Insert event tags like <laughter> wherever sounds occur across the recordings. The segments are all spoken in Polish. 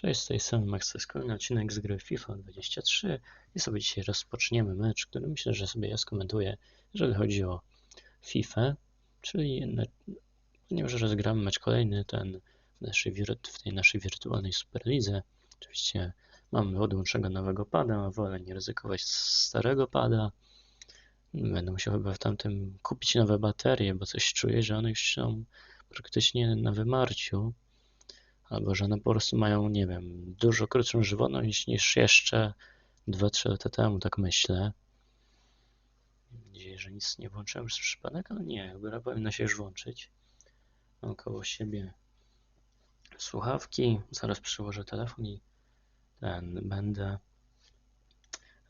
Cześć, z tej strony Max kolejny odcinek z gry FIFA 23 i sobie dzisiaj rozpoczniemy mecz, który myślę, że sobie ja skomentuję, jeżeli chodzi o FIFA, czyli ponieważ rozgramy mecz kolejny, ten w, naszej, w tej naszej wirtualnej Superlidze. Oczywiście mamy odłączonego nowego pada, wolę nie ryzykować starego pada. Będę musiał chyba w tamtym kupić nowe baterie, bo coś czuję, że one już są praktycznie na wymarciu albo że one po prostu mają, nie wiem, dużo krótszą żywotność niż jeszcze 2-3 lata temu, tak myślę. Mam nadzieję, że nic nie włączyłem przez przypadek, ale nie, gra powinna się już włączyć. Mam koło siebie słuchawki, zaraz przyłożę telefon i ten, będę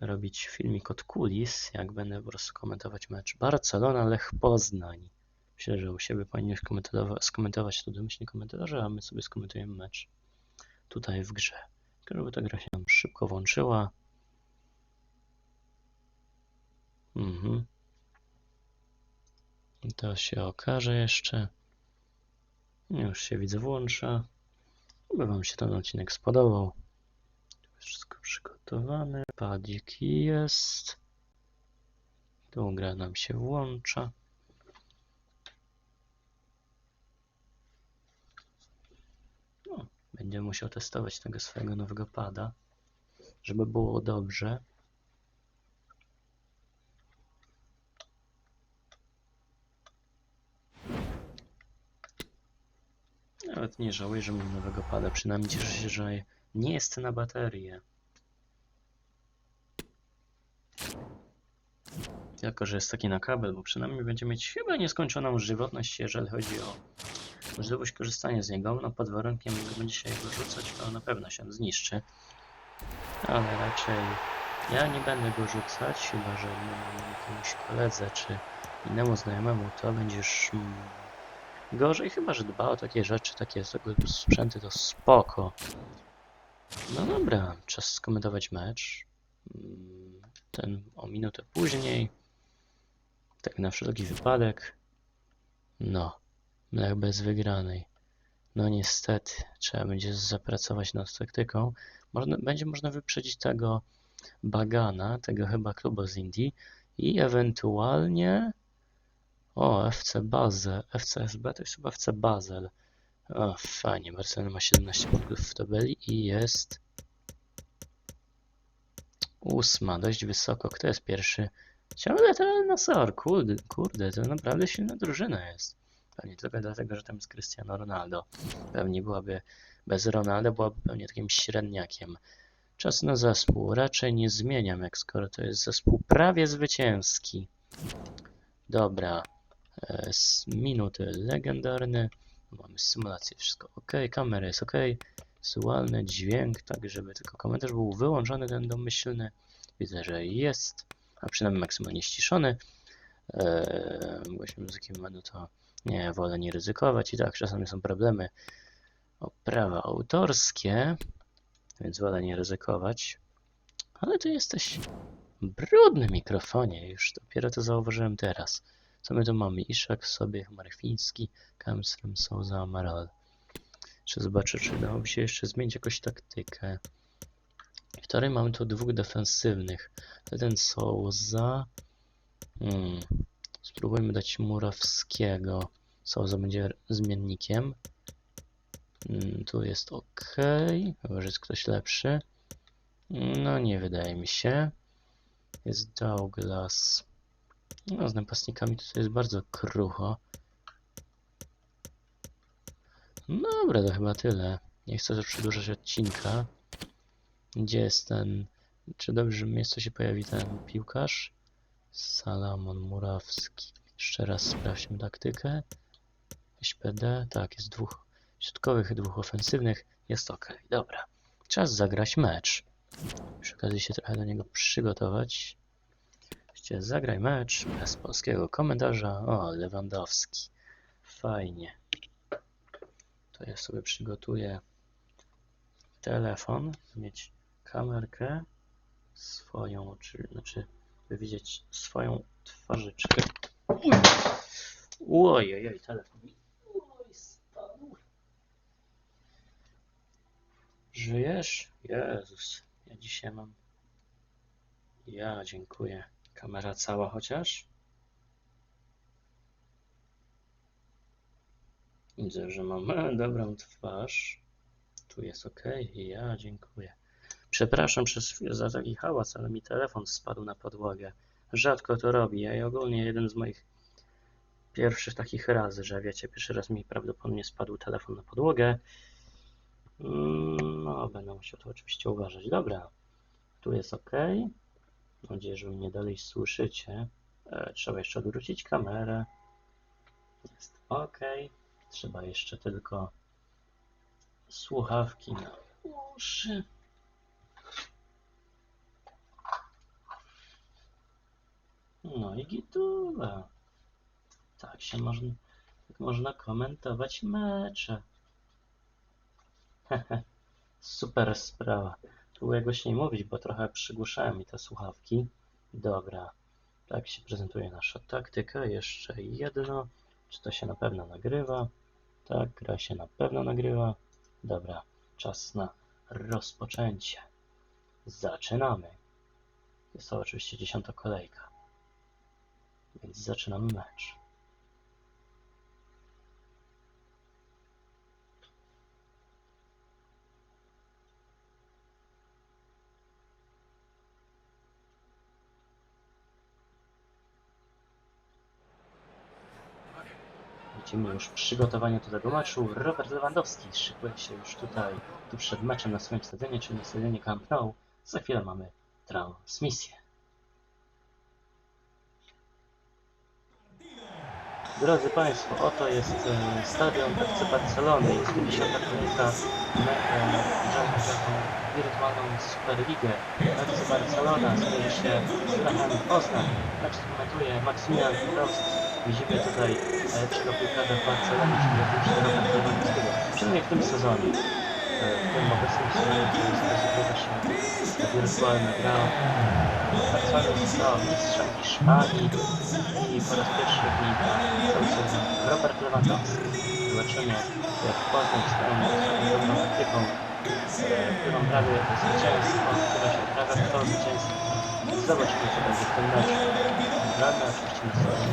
robić filmik od kulis, jak będę po prostu komentować mecz Barcelona-Lech Poznań. Myślę, że u siebie komentowa- skomentować to domyślnie komentarze, a my sobie skomentujemy mecz tutaj w grze. Tylko Żeby ta gra się nam szybko włączyła. Mhm. To się okaże jeszcze. Już się widzę włącza. By Wam się ten odcinek spodobał. Wszystko przygotowane. Padik jest. Tu gra nam się włącza. No, będzie musiał testować tego swojego nowego pada, żeby było dobrze. Nawet nie żałuję, że mam nowego pada. Przynajmniej cieszę się, że nie jest na baterię. Tylko, że jest taki na kabel, bo przynajmniej będzie mieć chyba nieskończoną żywotność, jeżeli chodzi o możliwość korzystania z niego. No pod warunkiem, że będzie się jego rzucać, to na pewno się zniszczy. Ale raczej ja nie będę go rzucać, chyba że jakiemuś koledze czy innemu znajomemu to będzie już mm, gorzej, chyba że dba o takie rzeczy, takie sprzęty, to spoko. No dobra, czas skomentować mecz. Mm, Ten o minutę później. Tak na wszelki wypadek. No, Lech bez wygranej. No niestety, trzeba będzie zapracować nad taktyką. Można, będzie można wyprzedzić tego Bagana, tego chyba klubu z Indii i ewentualnie o, FC Basel, FCSB to jest chyba FC Basel. O, fajnie, Barcelona ma 17 punktów w tabeli i jest ósma, dość wysoko. Kto jest pierwszy? Ciągle ten Nasor, kurde, kurde, to naprawdę silna drużyna jest. Pewnie tylko dlatego, że tam jest Cristiano Ronaldo. Pewnie byłaby, bez Ronaldo byłaby pewnie takim średniakiem. Czas na zespół. Raczej nie zmieniam, jak skoro to jest zespół prawie zwycięski. Dobra. E, minuty legendarne. Mamy symulację, wszystko ok. Kamera jest ok. Wizualny dźwięk, tak żeby tylko komentarz był wyłączony, ten domyślny. Widzę, że jest, a przynajmniej maksymalnie ściszony. Eee, właśnie muzyki menu to nie, wolę nie ryzykować i tak czasami są problemy o prawa autorskie, więc wolę nie ryzykować. Ale ty jesteś brudny mikrofonie, już dopiero to zauważyłem teraz. Co my tu mamy? Iszak, Sobiech, Marfiński, Kamström, Souza, Amaral. Czy zobaczę, czy dałoby się jeszcze zmienić jakąś taktykę. W której mamy tu dwóch defensywnych. Ten Souza. Hmm. Spróbujmy dać Murawskiego. Souza będzie zmiennikiem. Mm, tu jest ok. Chyba, że jest ktoś lepszy. No, nie wydaje mi się. Jest Douglas. No, z napastnikami tutaj jest bardzo krucho. No Dobra, to chyba tyle. Nie chcę przedłużać odcinka. Gdzie jest ten... Czy dobrze w miejscu się pojawi ten piłkarz? Salamon Murawski. Jeszcze raz sprawdźmy taktykę. SPD, tak, jest dwóch środkowych dwóch ofensywnych. Jest ok, dobra. Czas zagrać mecz. Przy okazji się trochę do niego przygotować. Zagraj mecz bez polskiego komentarza. O, Lewandowski. Fajnie. To ja sobie przygotuję telefon, mieć kamerkę swoją, czy, znaczy by widzieć swoją twarzyczkę. Uj, oj, oj, telefon mi spadł. Żyjesz? Jezus, ja dzisiaj mam... Ja dziękuję. Kamera cała chociaż? Widzę, że mam e, dobrą twarz. Tu jest ok. Ja dziękuję. Przepraszam za taki hałas, ale mi telefon spadł na podłogę. Rzadko to robi, a i ogólnie jeden z moich pierwszych takich razy, że wiecie, pierwszy raz mi prawdopodobnie spadł telefon na podłogę. Mm, No, będę musiał to oczywiście uważać. Dobra, tu jest ok. Mam nadzieję, że mnie dalej słyszycie. E, trzeba jeszcze odwrócić kamerę. Jest ok. Trzeba jeszcze tylko słuchawki na uszy. No i gituwa. Tak się można, tak można komentować mecze. Super sprawa. Tu jakoś nie mówić, bo trochę przygłuszałem mi te słuchawki. Dobra, tak się prezentuje nasza taktyka. Jeszcze jedno. Czy to się na pewno nagrywa? Tak, gra się na pewno nagrywa. Dobra, czas na rozpoczęcie. Zaczynamy. Jest to oczywiście dziesiąta kolejka. Więc zaczynamy mecz. Widzimy już przygotowanie do tego meczu. Robert Lewandowski szykuje się już tutaj, tu przed meczem na swoim stadionie, czyli na stadionie Camp Nou. Za chwilę mamy transmisję. Drodzy Państwo, oto jest e, stadion FC Barcelony. Jest tu 10 kolejka e, wirtualną Superligę. FC Barcelona zmierzy się z Lechem Poznań. Mecz komentuje Maksymilian Prost. Widzimy tutaj najlepszego piłkarza w Barcelonie, czyli oczywiście Roberta Lewandowskiego. Przynajmniej w tym sezonie. E, W tym obecnym sezonie, który rozgrywa się wirtualna gra. Barcelona została mistrzem Hiszpanii i po raz pierwszy w sezon Robert Lewandowski. Zobaczymy, jak Poznań staje na dobrą taktyką, e, którą prawie zwycięstwo, która się uprawia w to zwycięstwo. Zobaczymy, co będzie w tym meczu. Gramy oczywiście na stronie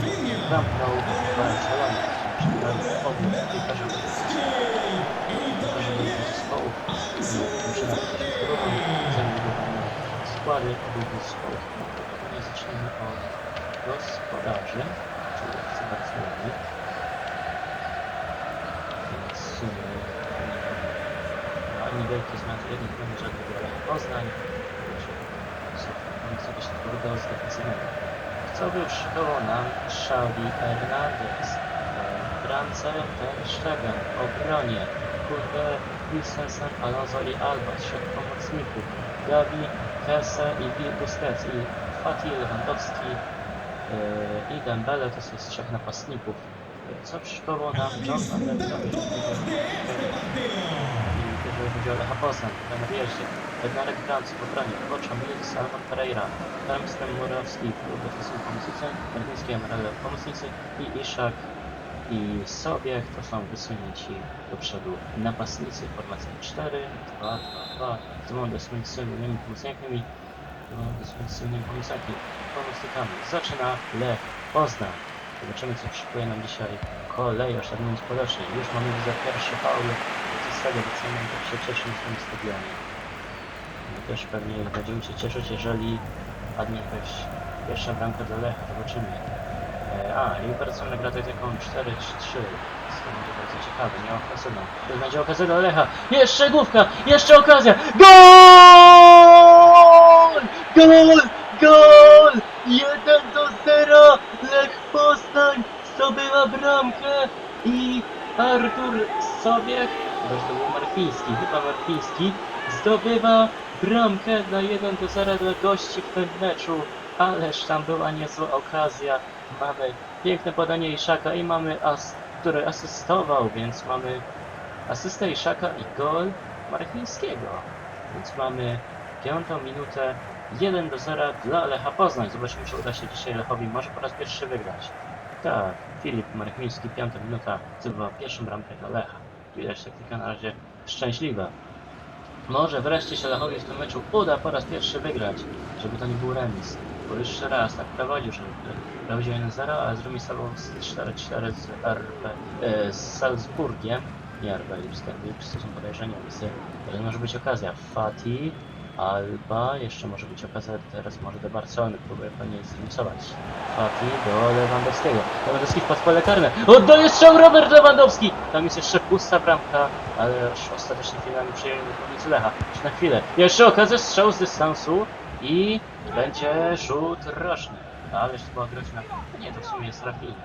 Camp Nou Barcelona. Przegramy odwrót piłkarza piłkarzy Drugą, zanim dodamy składy obu zespołów. Nie zaczniemy od gospodarzy, czyli Barcelony. Więc no, ani wielkie zmiany, jednych nie żadnego Lecha Poznań. Więc jakieś trudno z defensywnego. Co by szykował nam Xavi Hernandez? W bramce Ter Stegen, w obronie Kurde, Christensen, Alonso i Alba, trzech pomocników, Gabi, Kesse i Busquets i Fatih Lewandowski yy, i Dembele to są z trzech napastników. Co przyszkował nam John Van Der Sar, i jeżeli chodzi o Lecha Poznań, na wjeździe, Bednarek Brandt w obronie, Bocza Milik, Salomon Pereira, Ramstem Murawski, to są pomocnicy, Berliński Emerald pomocnicy i Iszak i Sobiech to są wysunięci do przodu napastnicy formacji 4, 2, 2, 2. Tu mamy swoimi silnymi pomocnikami, tu mamy swoimi silnymi pomocnikami, pomocnikami. Zaczyna Lech Poznań. Zobaczymy co szykuje nam dzisiaj kolejarz, tak mówiąc polecznie. Już mamy za pierwszy faul z tego wycenia, tak się cieszymy w tym stadionie. My też pewnie będziemy się cieszyć, jeżeli padnie jakaś pierwsza bramka do Lecha. Zobaczymy. A, i Barcelona gra taktyką 4-3-3. To będzie bardzo ciekawe, nie ofensywną. To będzie okazja do Lecha. Jeszcze główka! Jeszcze okazja! GOL! GOL! GOL! 1 do 0! Lech Poznań zdobywa bramkę i Artur że to był Marfiński, chyba Marfiński, zdobywa bramkę na 1 do 0 dla gości w tym meczu. Ależ tam była niezła okazja. Mamy piękne podanie Iszaka i mamy as, który asystował, więc mamy asystę Iszaka i gol Marchińskiego. Więc mamy piątą minutę 1 do 0 dla Lecha Poznań. Zobaczymy, czy uda się dzisiaj Lechowi może po raz pierwszy wygrać. Tak, Filip Marchiński, piąta minuta, zdobywa pierwszą bramkę dla Lecha. Widać taktyka na razie szczęśliwa. Może wreszcie się Lechowi w tym meczu uda po raz pierwszy wygrać, żeby to nie był remis. Bo jeszcze raz tak prowadził, że prowadził 1-0, a zremisował z 4-4 z RB, e, z Salzburgiem. Nie RB Lipska, Lipscy są podejrzani, więc teraz może być okazja. Fati, Alba, jeszcze może być okazja teraz może do Barcelony, próbuje pewnie zremisować. Fati do Lewandowskiego. Lewandowski wpadł w pole karne. Oddaje strzał Robert Lewandowski! Tam jest jeszcze pusta bramka, ale już ostatecznie finalnie przyjęli zawodnicy Lecha. Już na chwilę. Jeszcze okazja strzał z dystansu i będzie rzut roczny. Ależ to była groźna. Nie, to w sumie jest Rafinha.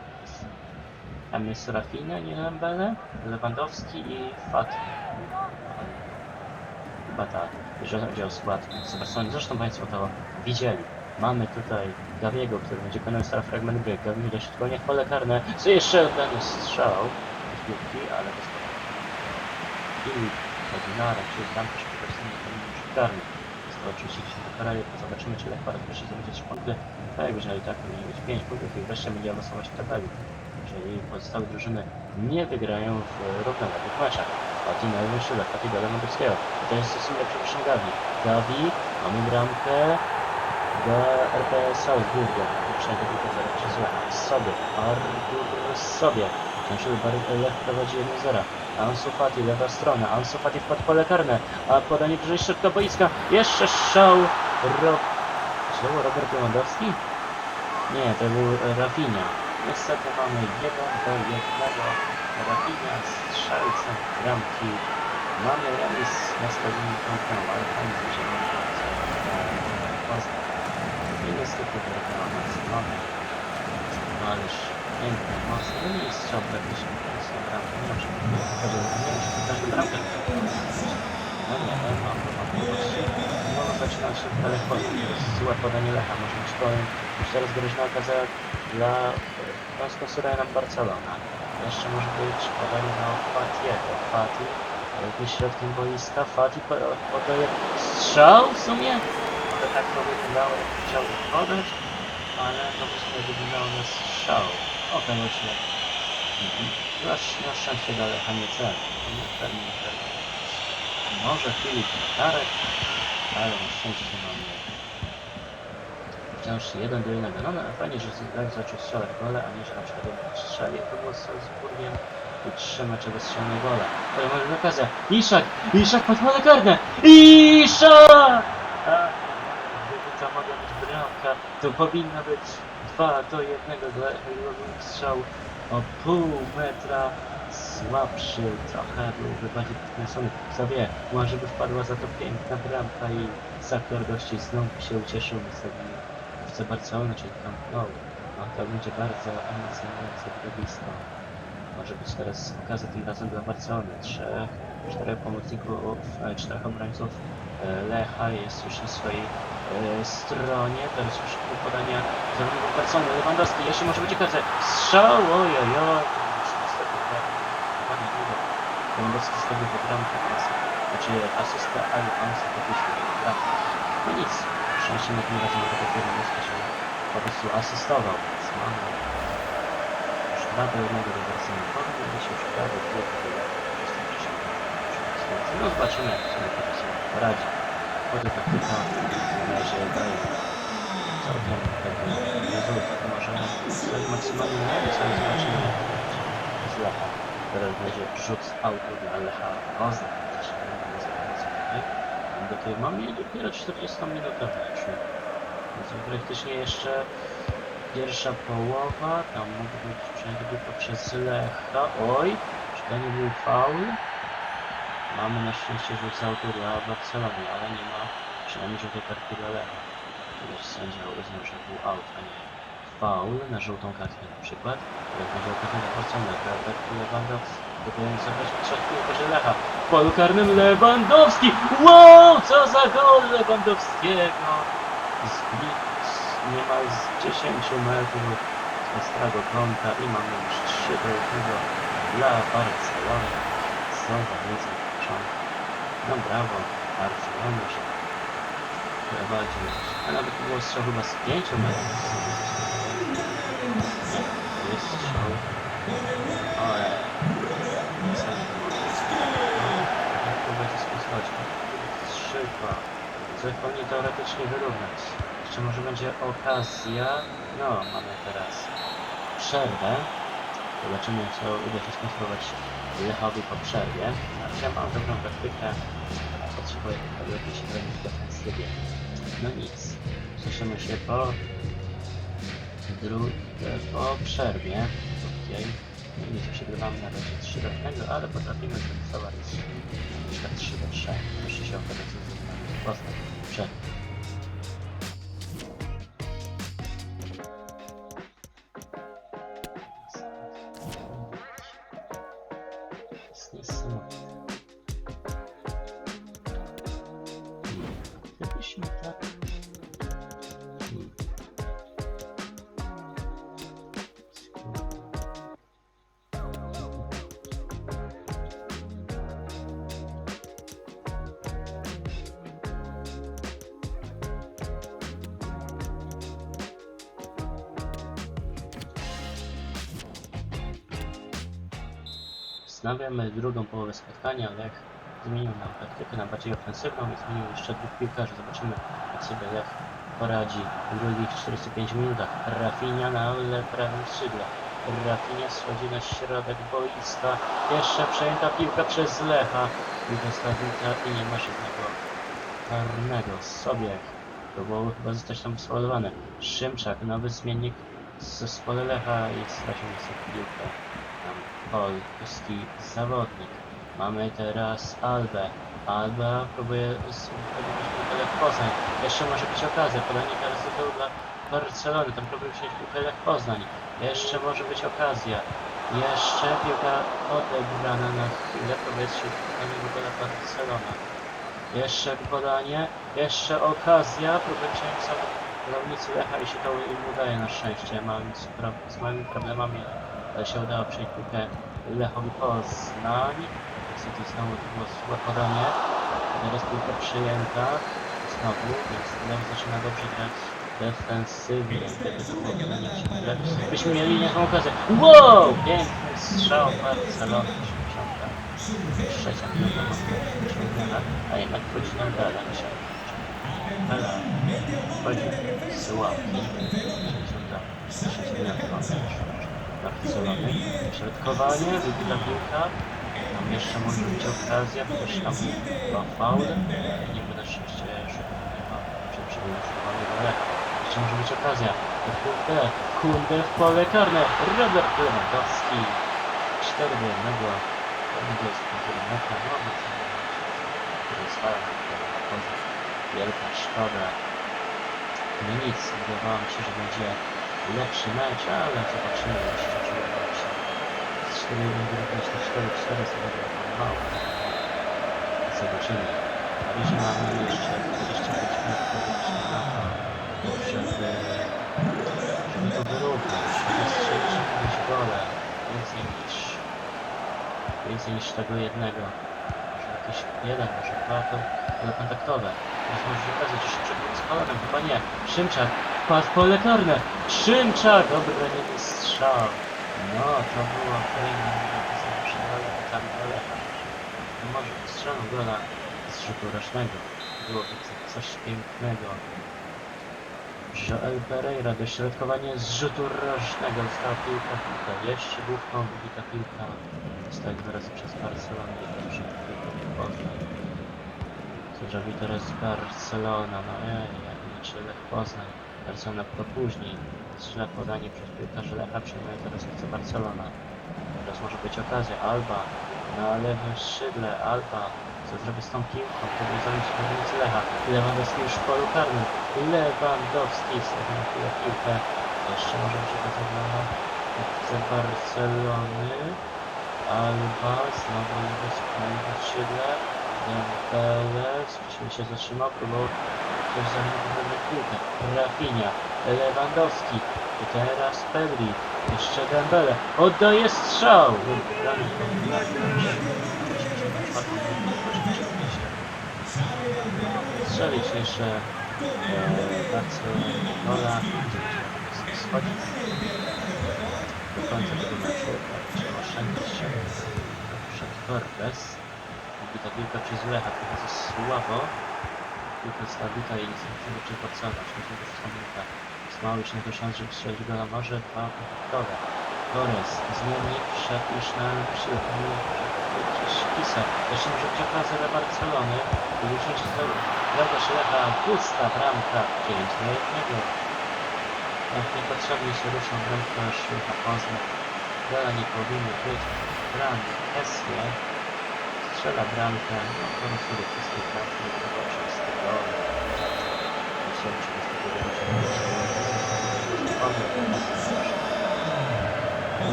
Tam jest Rafinha, nie Lembele, Lewandowski i Fati. Chyba tak, jeżeli chodzi o skład Sebastian. Zresztą Państwo to widzieli. Mamy tutaj Gawiego, który będzie wykonał stary fragment gry. Gawi dośrodkowanie w pole karne. Co jeszcze ten strzał z piłki, ale bez Filip, Kodinara, czy bramkarz po prostu nie karny. Oczywiście to zobaczymy, czy raz pierwszy zdobędzie 3 punkty. Tak, jeżeli tak, to będzie mieć 5 punktów i wreszcie będzie awansować w tabeli. Jeżeli pozostałe drużyny nie wygrają w równoległych meczach. Fati na jeden szyle, Fati do Lewandowskiego. I to jest stosunek przepraszam Gavi. Gavi, mamy bramkę do RPS Salzburga. Poprzednio tylko 0 przez. Sobie, Artur sobie. Cięższy Lech prowadzi 1-0. Ansu Fati, lewa strona. Ansu Fati wpadł karne. A podanie bliżej środka boiska. Jeszcze strzał. Ro... Był Robert Lewandowski? Nie, to był Rafinha. Niestety mamy 1 do 1. Rafinha strzelcem bramki. Mamy remis na stadionie Kąpę, ale fajnie zbliżamy Poznań. I niestety nas mamy. Mocny, no nie jest strzał praktycznie, to jest na bramkę. Nie wiem, czy nie nie, no mam, mam właśnie. Może zaczynać się w telefonie, złe podanie Lecha, może być powiem. Już teraz groźna okazja dla sponsoruje nam Barcelona. Jeszcze może być podanie na Fatiego. Fati, jakby środkiem boiska, Fati po- podaje strzał w sumie. To tak to wyglądało, jak chciał podać, ale to w sumie wyglądało na strzał. O, ten właśnie. Mhm. Na, na szczęście dalej, a nie cel. Nie pewnie, nie pewnie. Może Filip Matarek, ale na szczęście mamy wciąż 1 do 1. No, no fajnie, że Lech zaczął strzelać gole, a nie, że na przykład jak strzeli, to było z Salzburgiem i trzy mecze bez strzelnej gola. To może okazja. Iszak! Iszak pod pole karne! Iszak! Tak, gdyby to mogła być bramka, to powinno być 2 do 1 dla Lecha. strzał o pół metra słabszy trochę, byłby bardziej podkręcony. Kto wie, może by wpadła za to piękna bramka i Saktor gości znów się ucieszył sobie w Barcelony, czyli Camp Nou. No, to będzie bardzo emocjonujące widowisko. Może być teraz okazja tym razem dla Barcelony. Trzech, czterech pomocników, e, czterech obrońców e, Lecha jest już na swojej e, stronie. Teraz już podania zawodników Barcelony. Lewandowski, jeszcze może być okazja. Strzał, ojojo. Lewandowski zdobył bramkę, więc znaczy asystę, ale on wyświetlił bramkę. No nic, szczęście na tym razem Lewandowski się po prostu asystował, więc mamy już 2 do 1 do Barcelony. Powinno się już prawie dwie no zobaczymy, jak sobie prostu poradzi. Choć taktyka na razie daje całkiem pewny rezultat. Możemy sobie maksymalnie nawet sobie zobaczymy jak to będzie z Lecha. Teraz będzie rzut z autu dla Lecha Poznań. Do tej mamy dopiero 40 minutowe już. Więc praktycznie jeszcze pierwsza połowa, tam mógł być przejęty poprzez Lecha. Oj, czy to nie był faul? Mamy na szczęście rzut z autu dla Barcelony, ale nie ma przynajmniej żółtej kartki dla Lecha. Chociaż sędzia uznał, że był out, a nie faul na żółtą kartkę na przykład. Jak będzie okazja dla Barcelony, Robert Lewandowski próbując zabrać trzech piłkarzy Lecha. W polu karnym Lewandowski! Wow, co za gol Lewandowskiego! Z niemal z 10 metrów z ostrego kąta i mamy już 3 do 1 dla Barcelony. Co za niezły początek. No brawo, Barcelona się prowadzi. A nawet było strzał chyba z 5 metrów. Jest strzał. Ojej. Jak to będzie skonsować? szybko. Coś powinni teoretycznie wyrównać. Jeszcze może będzie okazja. No, mamy teraz przerwę. Zobaczymy, co uda się skonstruować Lechowi po przerwie. Ale ja mam dobrą taktykę. Potrzebuję tylko lepiej się bronić w defensywie. No nic. Słyszymy się po po przerwie. Okej. No nic, przegrywamy na razie 3 do 1, ale potrafimy zrealizować na przykład 3 do 3. Jeszcze się okaże, co z nami Gdybyśmy tak... Drugą połowę spotkania. Lech zmienił nam taktykę na bardziej ofensywną i zmienił jeszcze dwóch piłkarzy. Zobaczymy, jak sobie Lech poradzi w drugich 45 minutach. Rafinha na prawym skrzydle. Rafinha schodzi na środek boiska. Jeszcze przejęta piłka przez Lecha. I dostawnika i nie ma żadnego karnego. Sobie próbował chyba zostać tam spowodowany. Szymczak, nowy zmiennik z zespole Lecha jest stracił niestety piłkę. Tam polski zawodnik. Mamy teraz Albę. Alba próbuje zdobyć piłkę Lech Poznań. Jeszcze może być okazja. Podanie teraz do dla Barcelony. Tam próbuje wziąć piłkę Lech Poznań. Jeszcze może być okazja. Jeszcze piłka odebrana na chwilę. Próbuje się podanie dla Barcelona. Jeszcze podanie. Jeszcze okazja. Próbuje wziąć sobie zawodnicy Lecha i się to im udaje na szczęście. Pro, z małymi problemami ale się udało przejść piłkę Lechowi Poznań. Złe podanie. Teraz piłka przyjęta. Znowu, więc Lech zaczyna dobrze grać defensywnie. Byśmy mieli niezłą okazję. Wow! Piękny strzał Barcelony. 70. Trzecia minuta osiągnięta, a jednak wchodzi nam Bela. Bela wchodzi z łapki. 63 minuta. Barcelony. Środkowanie, wybita piłka. Jeszcze może być okazja, chociaż tam była faul. Nie będę szczęście szukał przed przygotowaniem do Lecha. Jeszcze może być okazja. Kunde, Kunde w pole karne. Robert Lewandowski. 4 do 1. Angielski kilometra. No, który stara Wielka szkoda. No nic, wydawało mi się, że będzie lepszy mecz, ale zobaczymy jeszcze, czy uda mi się z 4 wygrać na 4-4 sobie mało. Zobaczymy. Razie mamy jeszcze 25 minut powiedzmy na to, żeby, żeby to wyrównać, żeby strzelić jakieś gole, więcej niż, więcej niż tego jednego. Może jakiś jeden, może dwa to ale kontaktowe. Teraz może się okazać, że Szymczak z kolanem, chyba nie. Szymczak, pas pole karne. Szymczak, dobry nie strzał. No, to było kolejne przegrane tam do Lecha. No może strzelą gola z rzutu rocznego. Byłoby to coś pięknego. Joel Pereira, dośrodkowanie z rzutu rocznego. Została piłka, piłka. Jeszcze główką wybita piłka. Została dwa razy przez Barcelonę i dobrze tylko Poznań. Co zrobi teraz Barcelona? No ej, jak znaczy Lech Poznań. Barcelona to później. Źle podanie przez piłkarza Lecha przyjmuje teraz chce Barcelona. Teraz może być okazja. Alba na lewym skrzydle. Alba. Co zrobi z tą piłką? Próbuje zająć zawodnicy Lecha. Lewandowski już w polu karnym. Lewandowski stawia chwilę piłkę. Jeszcze może być okazja chce Barcelony. Alba znowu lewy skrzydle. Dembele, się zatrzymał, próbował ktoś zamienić piłkę. Rafinha, Lewandowski, teraz Pedri, jeszcze Dembele, oddaje strzał! Strzelić jeszcze e, Barcelona, schodzić do końca tego meczu, trzeba oszczędzić się przed Torres. Wybita piłka przez Lecha, trochę za słabo. Piłkę Slawika i też Slawika. Jest mało już na to szans, żeby strzelić gola. Może dwa punktowe. Torres zmieni, wszedł już na przyjechanie przez Pisa. Jeszcze może przekazać dla Barcelony. Już został bramkarz Lecha. Pusta bramka. 9 na 1. Jak niepotrzebnie się ruszał bramkarz Lecha Poznań. Gola nie powinno być. Bram, Hesle. Strzela bramkę. No, po prostu do wszystkich bramki nie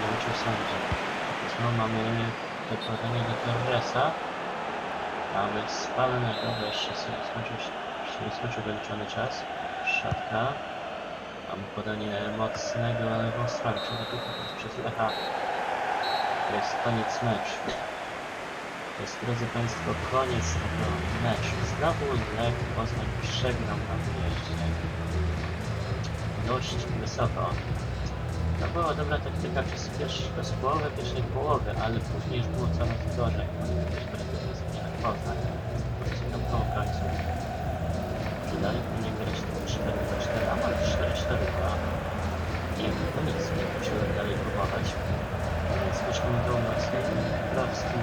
nauczył sędzia. Znowu mamy do Torresa. Mamy spalonego, bo jeszcze sobie skończył, się- skończył wyliczony czas. Szatka. Mamy podanie mocnego lewą stronę, czyli piłka przez Lecha. To jest koniec meczu. To jest, drodzy Państwo, koniec tego meczu. Znowu Lech Poznań przegrał na wyjeździe. Dość wysoko. To była dobra taktyka przez, pierwszy, przez połowę pierwszej połowy, ale później już było coraz gorzej. Zmiana Poznań. Tam po końcu. Czy dalej powinien grać 4 2 4 a może 4 4 2 Nie to nic, nie musiałem dalej próbować. Myśmy do mocniej. Krowski.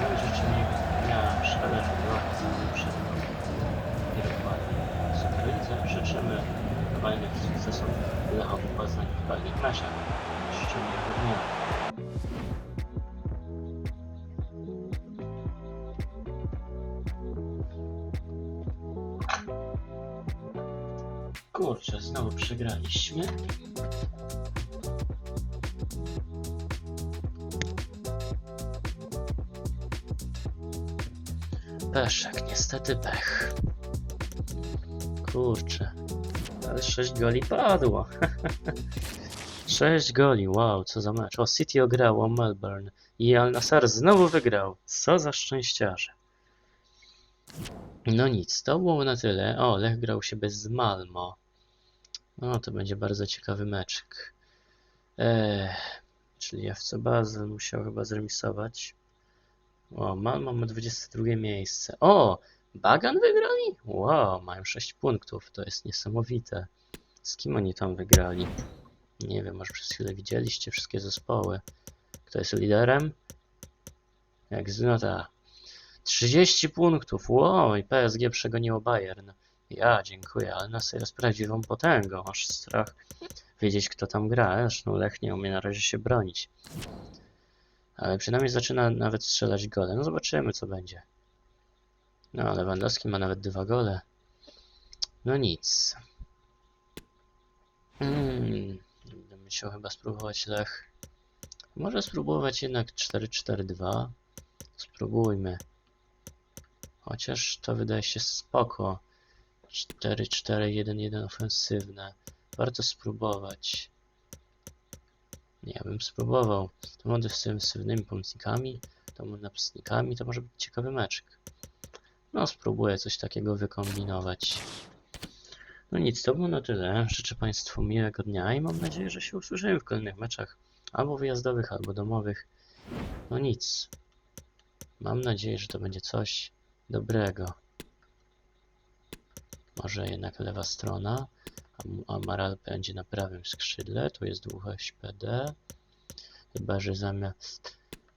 No i rzeczywiście miałem szkodę, że była przed mną. I dokładnie. Super, życzymy kolejnych sukcesów Lechowi Poznań w kolejnych meczach. Jego dnia. Kurczę, znowu przegraliśmy. Peszek, niestety pech. Kurczę. Ale 6 goli padło. <laughs> 6 goli, wow, co za mecz. O, City ograło Melbourne i Al Nassr znowu wygrał. Co za szczęściarze. No nic, to było na tyle. O, Lech grał się bez Malmo. No, to będzie bardzo ciekawy meczek. Eee, czyli FC Basel musiał chyba zremisować. O, Malmo ma 22 miejsce. O, Bagan wygrali? Wow, mają 6 punktów, to jest niesamowite. Z kim oni tam wygrali? Nie wiem, może przez chwilę widzieliście wszystkie zespoły. Kto jest liderem? Jak znota. 30 punktów, wow, i PSG przegoniło Bayern. Ja, dziękuję, ale nas jest prawdziwą potęgą, aż strach wiedzieć kto tam gra. Zresztą Lech nie umie na razie się bronić. Ale przynajmniej zaczyna nawet strzelać gole. No zobaczymy co będzie. No, Lewandowski ma nawet dwa gole. No nic. Hmm, będę musiał chyba spróbować Lech. Może spróbować jednak 4-4-2. Spróbujmy. Chociaż to wydaje się spoko. 4-4-1-1 ofensywne. Warto spróbować. Ja bym spróbował. To może z ofensywnymi pomocnikami, to napastnikami, to może być ciekawy meczek. No, spróbuję coś takiego wykombinować. No nic, to było na tyle. Życzę Państwu miłego dnia i mam nadzieję, że się usłyszymy w kolejnych meczach. Albo wyjazdowych, albo domowych. No nic. Mam nadzieję, że to będzie coś dobrego. Może jednak lewa strona. Am- Amaral będzie na prawym skrzydle. Tu jest dwóch SPD. Chyba, że zamiast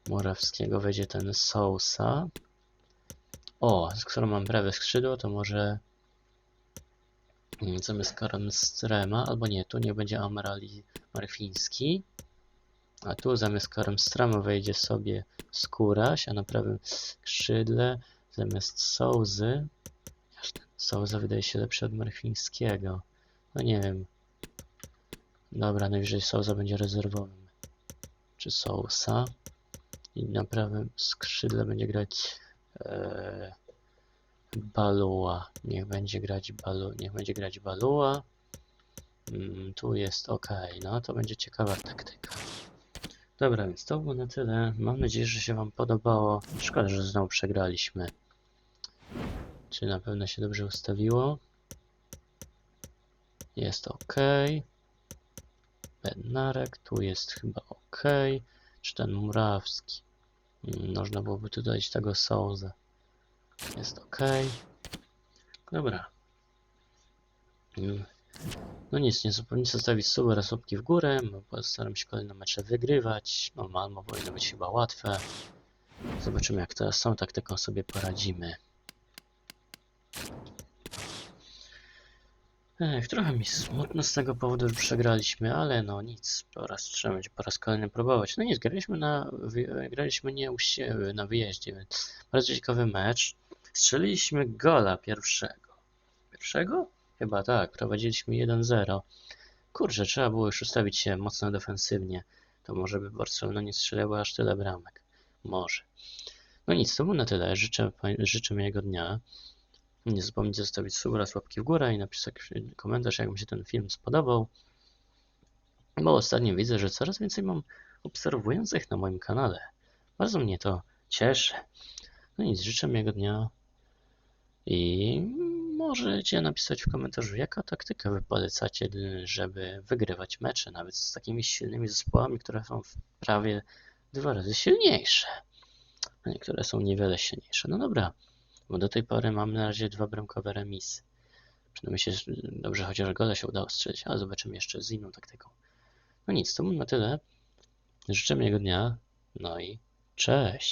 Morawskiego wejdzie ten Sousa. O, skoro mam prawe skrzydło, to może zamiast Strema, albo nie, tu nie będzie Amarali Marfiński, a tu zamiast Strema wejdzie sobie Skóraś, a na prawym skrzydle zamiast Souzy Souza wydaje się lepszy od Marfińskiego. No nie wiem. Dobra, najwyżej Souza będzie rezerwowym. Czy Sousa. I na prawym skrzydle będzie grać e, Balua. Niech będzie grać Balu, niech będzie grać Balua. Mm, tu jest ok, no to będzie ciekawa taktyka. Dobra, więc to było na tyle. Mam nadzieję, że się Wam podobało. Szkoda, że znowu przegraliśmy. Czy na pewno się dobrze ustawiło? Jest ok. Bednarek, tu jest chyba ok. Czy ten Murawski? Mm, Można byłoby tu dodać tego Souza. Jest ok. Dobra. Mm. No nic, nie zapomnijcie zostawić suba oraz w górę. Postaram się kolejne mecze wygrywać. No Malmo powinno być chyba łatwe. Zobaczymy jak teraz z tą taktyką sobie poradzimy. Ech, trochę mi smutno z tego powodu, że przegraliśmy, ale no nic, po raz trzeba będzie po raz kolejny próbować. No nic, graliśmy na, graliśmy nie u siebie, na wyjeździe, więc bardzo ciekawy mecz. Strzeliliśmy gola pierwszego. Pierwszego? Chyba tak, prowadziliśmy 1-0. Kurczę, trzeba było już ustawić się mocno defensywnie. To może by Barcelona nie strzeliła aż tyle bramek. Może. No nic, to było na tyle. Życzę, życzę miłego dnia. Nie zapomnijcie zostawić suba łapki w górę i napisać komentarz, jak mi się ten film spodobał. Bo ostatnio widzę, że coraz więcej mam obserwujących na moim kanale. Bardzo mnie to cieszy. No nic, życzę miłego dnia i możecie napisać w komentarzu, jaka taktyka wy polecacie, żeby wygrywać mecze, nawet z takimi silnymi zespołami, które są prawie dwa razy silniejsze. A niektóre są niewiele silniejsze. No dobra, bo do tej pory mamy na razie dwa bramkowe remisy. Przynajmniej się dobrze, chociaż gole się udało strzelić, ale zobaczymy jeszcze z inną taktyką. No nic, to na tyle. Życzę miłego dnia, no i cześć.